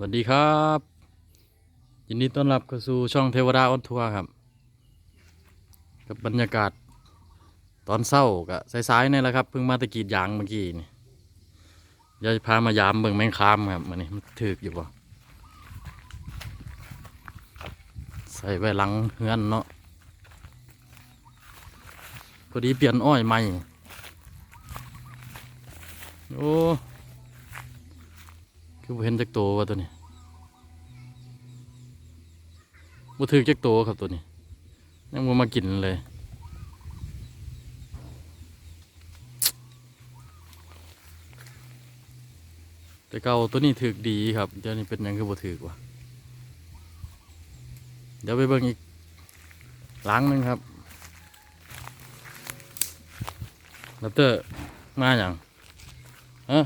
สวัสดีครับ ยินดีต้อนรับเข้าสู่ช่องเทวดาออนทัวร์ครับ กับบรรยากาศตอนเศร้ากับสายๆนี่แหละครับ เพิ่งมาตะกีดยางเมื่อกี้นี่เดี๋ยวจะพามายามเบิ่งแมงคามครับมันนี่มันถึกอยู่บ่ใส่ไว้หลังเฮือนเนาะพอดีเปลี่ยนอ้อยใหม่โอ้ คือบ่เห็นจักโตว่ะตัวนี้บ่ถึกจักโตครับตัวนี้ ยังบ่มากินเลยแต่เก่าตัวนี้ถึกดีครับเดี๋ยวนี้เป็นยังคือบ่ถึกวะเดี๋ยวไปเบิ่งอีกหลังหนึงครับลับเตอร์มาอย่างฮะ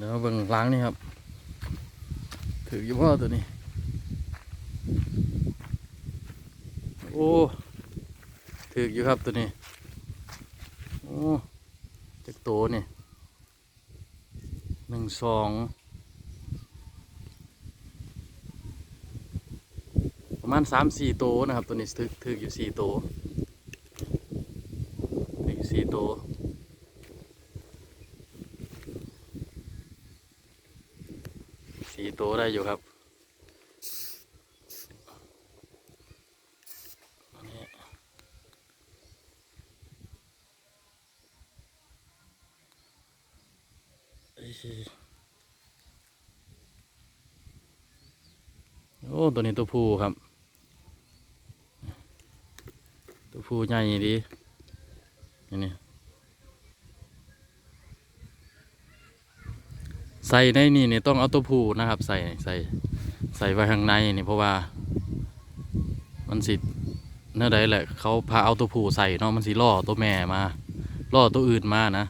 เดี๋ยวเบิ่งล้างนี่ครับ ถืออยู่พ่อตัวนี้ โอ้ถืออยู่ครับตัวนี้ โอ้จักโตนี่หนึ่งสองประมาณสามสี่โตนะครับ ตัวนี้ถือถืออยู่สี่โตถืออยู่สี่โต สี่โตได้อยู่ครับโอ้ ตัวนี้ตัวผู้ครับ ตัวผู้ใหญ่ดีนี่นี่ ใส่ในนี่เนี่ยต้องเอาตัวผู้นะครับ ใส่ใส่ใส่ไว้ข้างในนี่เพราะว่า มันสิเนื้อใดแหละเขาพาเอาตัวผู้ใส่เนาะมันสิล่อตัวแม่มาล่อตัวอื่นมานะ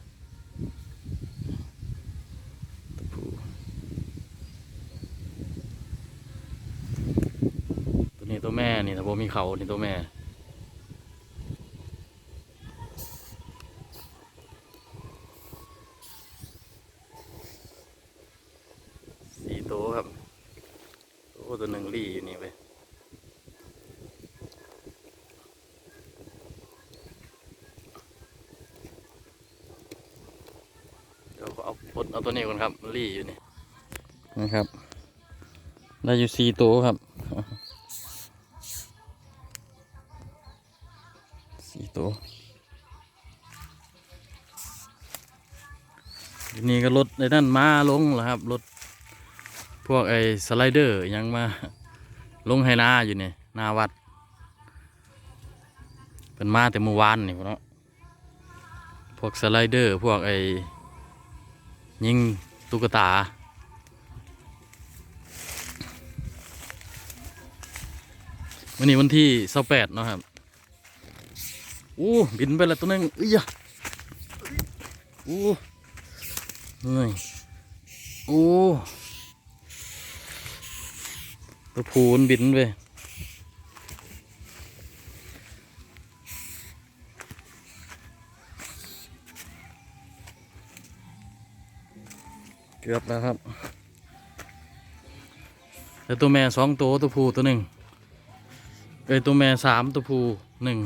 ตัวนี้ตัวแม่นี่ถ้าบ่มีเขานี่ตัวแม่ สี่ตัวครับโอ้ ตัวหนึ่งรีอยู่นี่ไปเดี๋ยวเอาปลดเอาตัวนี้ก่อนครับรีอยู่นี่นะครับ ได้อยู่สี่ตัวครับสี่ตัวทีนี้ก็รถในนั่นมาลงแล้วครับรถ วกไอ้สไลเดอร์ยังมาลงให้นาอยู่นี่หน้าวัดเป็นมาแต่เมื่อวานนี่พุ่นเนาะพวกสไลเดอร์พวกไอ้ยิงตุ๊กตาวันนี้วันที่สิบแปดเนาะครับอู้บินไปแล้วตัวนึงเอ้ยอะอู้เฮ้ยโอ้ ตัวผูนบินไปเกือบแล้วครับแล้วตัวแม่สองตัวตัวผู้ตัวหนึ่งเอ้ยตัวแม่สามตัวผู้หนึ่ง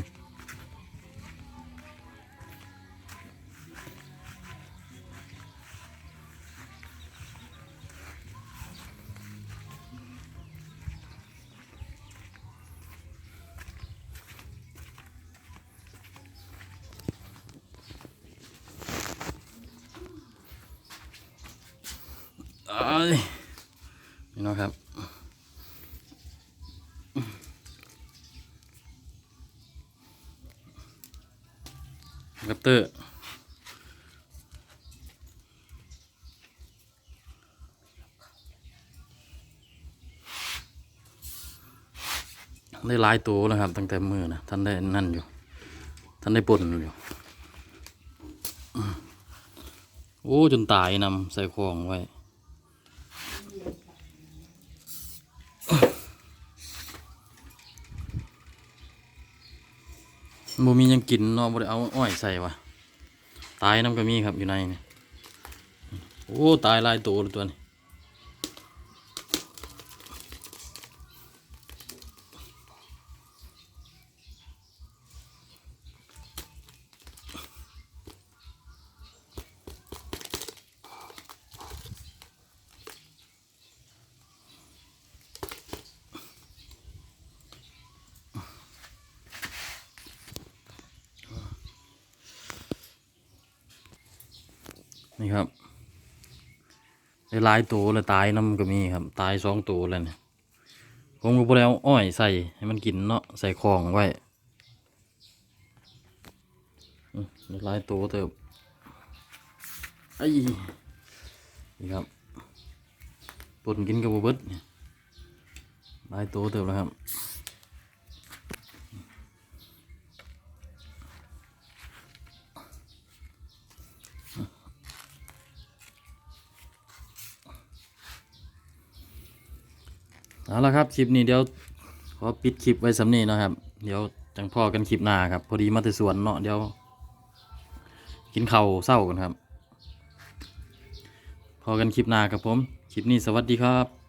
นี่นะครับกัตเตอร์ได้ลายตัวแล้วครับ ตั้งแต่มือนะท่านได้นั่นอยู่ ท่านได้ป่นอยู่โอ้ จนตายนำใส่ของไว้ บ่มียังกินเนาะบ่ได้เอาอ้อยใส่วะตายน้ำก็มีครับอยู่ในนี่โอ้ตายลายตัวเลยตัวนี้ นี่ครับได้ลายตัวลยตายน้ำก็มีครับ ตายสองตัวเลยเนี่ยผมก็บ่ได้เอาอ้อยใส่ให้มันกินเนาะใส่ของไว้ได้ลายตัวเติบไอ้นี่ครับปนกินกับบ่เบิดเนี่ยหลายตัวเติบแล้วครับ เอาละครับคลิปนี้เดี๋ยวขอปิดคลิปไว้สำนีนะครับ เดี๋ยวจังพ่อกันคลิปหน้าครับ พอดีมาแต่สวนเนาะเดี๋ยว กินข้าวเศร้ากันครับ พอกันคลิปหน้าครับผม คลิปนี้สวัสดีครับ